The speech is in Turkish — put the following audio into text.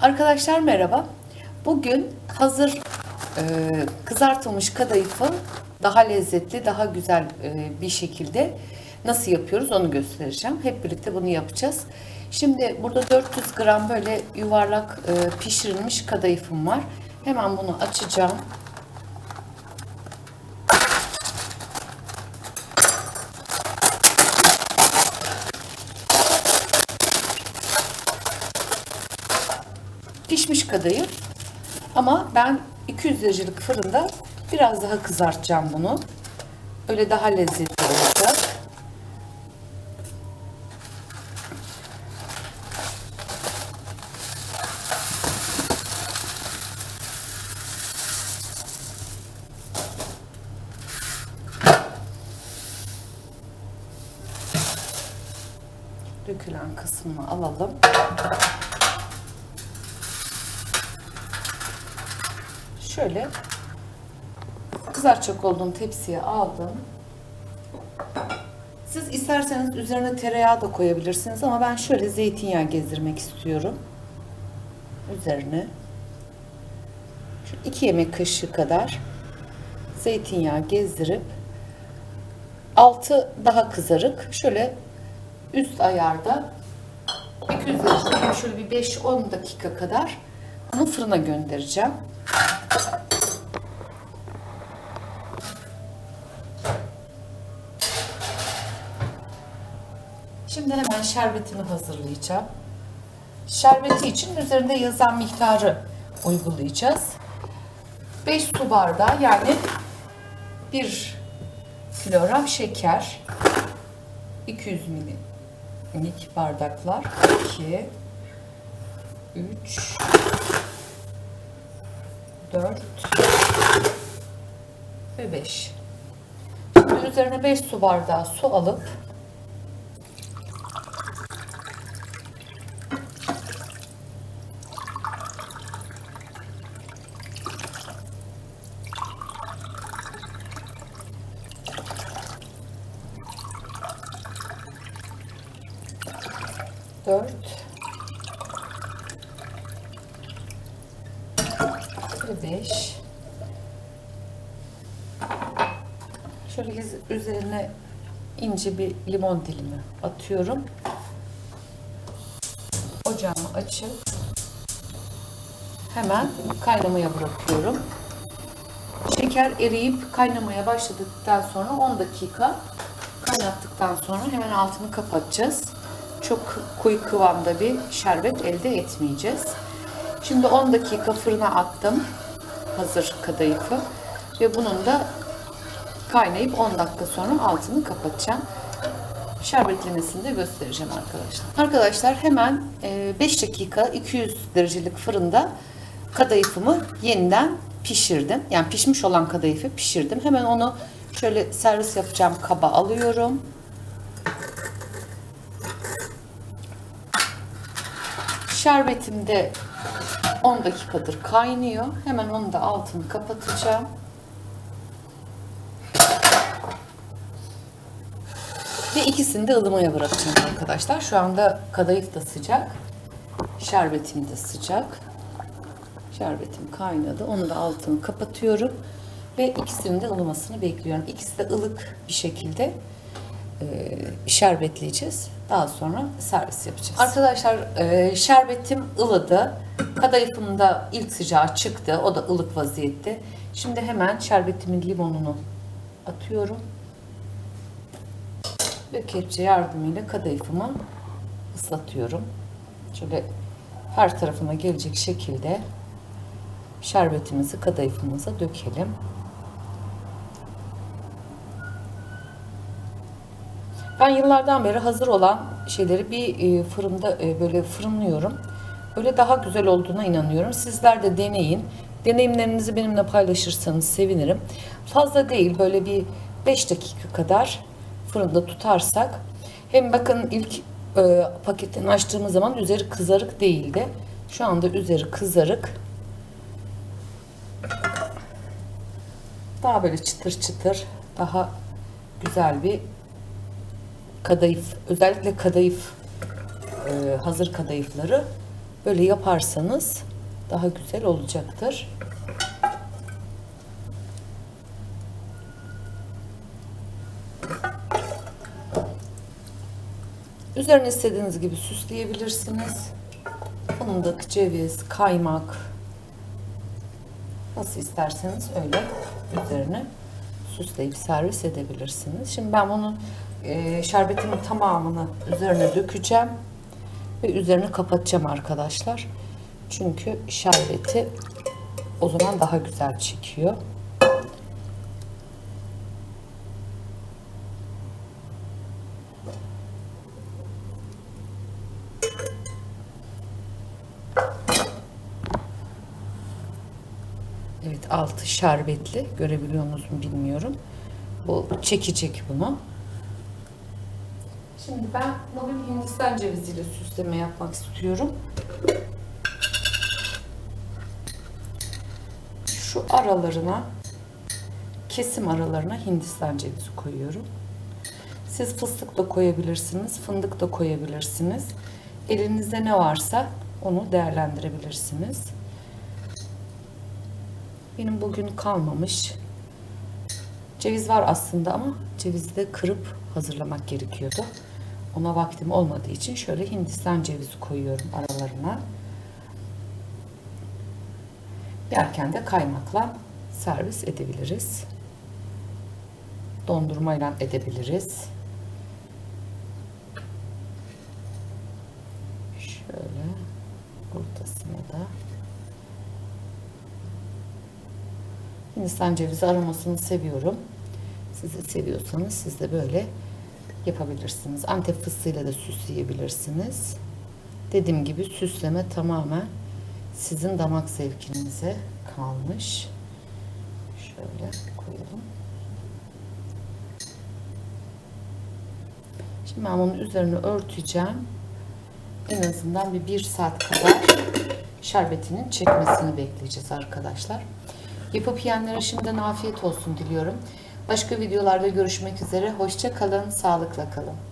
Arkadaşlar merhaba. Bugün hazır e, kızartılmış kadayıfı daha lezzetli, daha güzel e, bir şekilde nasıl yapıyoruz onu göstereceğim. Hep birlikte bunu yapacağız. Şimdi burada 400 gram böyle yuvarlak e, pişirilmiş kadayıfım var. Hemen bunu açacağım. Pişmiş kadayıf. Ama ben 200 derecelik fırında biraz daha kızartacağım bunu. Öyle daha lezzetli olacak. Dökülen kısmını alalım. Şöyle kızartacak olduğum tepsiye aldım. Siz isterseniz üzerine tereyağı da koyabilirsiniz ama ben şöyle zeytinyağı gezdirmek istiyorum. Üzerine şu iki yemek kaşığı kadar zeytinyağı gezdirip altı daha kızarık şöyle üst ayarda 200 derecede şöyle bir 5-10 dakika kadar bunu fırına göndereceğim. Şimdi hemen şerbetini hazırlayacağım. Şerbeti için üzerinde yazan miktarı uygulayacağız. 5 su bardağı yani 1 kilogram şeker 200 milimlik bardaklar 2 3 4 ve 5 Şimdi üzerine 5 su bardağı su alıp ve beş. Şöyle üz- üzerine ince bir limon dilimi atıyorum. Ocağımı açıp hemen kaynamaya bırakıyorum. Şeker eriyip kaynamaya başladıktan sonra 10 dakika kaynattıktan sonra hemen altını kapatacağız. Çok koyu kıvamda bir şerbet elde etmeyeceğiz. Şimdi 10 dakika fırına attım hazır kadayıfı ve bunun da kaynayıp 10 dakika sonra altını kapatacağım. Şerbetlemesini de göstereceğim arkadaşlar. Arkadaşlar hemen 5 dakika 200 derecelik fırında kadayıfımı yeniden pişirdim. Yani pişmiş olan kadayıfı pişirdim. Hemen onu şöyle servis yapacağım kaba alıyorum. Şerbetim de 10 dakikadır kaynıyor. Hemen onu da altını kapatacağım. Ve ikisini de ılımaya bırakacağım arkadaşlar. Şu anda kadayıf da sıcak. Şerbetim de sıcak. Şerbetim kaynadı. Onu da altını kapatıyorum. Ve ikisinin de ılımasını bekliyorum. İkisi de ılık bir şekilde şerbetleyeceğiz. Daha sonra servis yapacağız. Arkadaşlar e, şerbetim ılıdı. Kadayıfım da ilk sıcağı çıktı. O da ılık vaziyette. Şimdi hemen şerbetimin limonunu atıyorum. Ve kepçe yardımıyla kadayıfımı ıslatıyorum. Şöyle her tarafına gelecek şekilde şerbetimizi kadayıfımıza dökelim. Ben yıllardan beri hazır olan şeyleri bir e, fırında e, böyle fırınlıyorum. Öyle daha güzel olduğuna inanıyorum. Sizler de deneyin. Deneyimlerinizi benimle paylaşırsanız sevinirim. Fazla değil böyle bir 5 dakika kadar fırında tutarsak hem bakın ilk e, paketini açtığımız zaman üzeri kızarık değildi. Şu anda üzeri kızarık. Daha böyle çıtır çıtır, daha güzel bir kadayıf, özellikle kadayıf, e, hazır kadayıfları Böyle yaparsanız daha güzel olacaktır. Üzerine istediğiniz gibi süsleyebilirsiniz. Fındık, ceviz, kaymak nasıl isterseniz öyle üzerine süsleyip servis edebilirsiniz. Şimdi ben bunun e, şerbetimin tamamını üzerine dökeceğim ve üzerine kapatacağım arkadaşlar. Çünkü şerbeti o zaman daha güzel çekiyor. Altı şerbetli. Görebiliyor musun bilmiyorum. Bu çekecek bunu. Şimdi ben bugün Hindistan ceviziyle süsleme yapmak istiyorum. Şu aralarına kesim aralarına Hindistan cevizi koyuyorum. Siz fıstık da koyabilirsiniz, fındık da koyabilirsiniz. Elinizde ne varsa onu değerlendirebilirsiniz. Benim bugün kalmamış. Ceviz var aslında ama cevizi de kırıp hazırlamak gerekiyordu. Ona vaktim olmadığı için şöyle Hindistan cevizi koyuyorum aralarına. Yerken de kaymakla servis edebiliriz. Dondurmayla edebiliriz. Şöyle ortasına da Hindistan cevizi aromasını seviyorum. Siz de seviyorsanız siz de böyle yapabilirsiniz. Antep fıstığıyla da süsleyebilirsiniz. Dediğim gibi süsleme tamamen sizin damak zevkinize kalmış. Şöyle koyalım. Şimdi ben bunun üzerine örteceğim. En azından bir, bir saat kadar şerbetinin çekmesini bekleyeceğiz arkadaşlar. Yapıp yiyenlere şimdiden afiyet olsun diliyorum. Başka videolarda görüşmek üzere. Hoşça kalın, sağlıkla kalın.